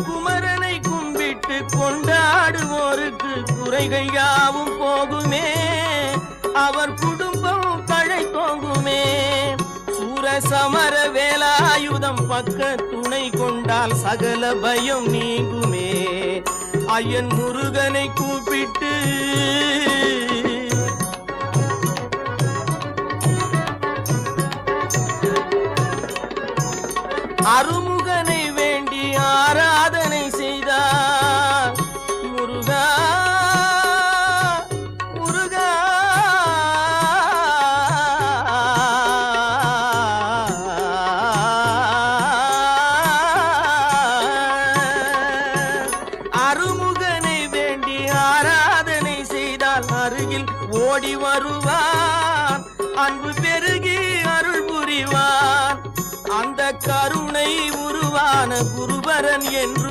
குமரனை கும்பிட்டு கொண்டாடுவோருக்கு குறைகள் யாவும் போகுமே. அவர் குடும்பம் பழை தோங்குமே. சூரசமர வேலாயுதம் பக்க துணை கொண்டால் சகல பயம் நீங்குமே. ஐயன் முருகனை கூப்பிட்டு அருமுகனை ஆராதனை செய்தார் முருகா முருகா. அருமுகனை வேண்டி ஆராதனை செய்தால் அருகில் ஓடி வருவான். அன்பு பெருகி அருள் புரிவான். அந்த கருணை உருவான குருபரன் என்று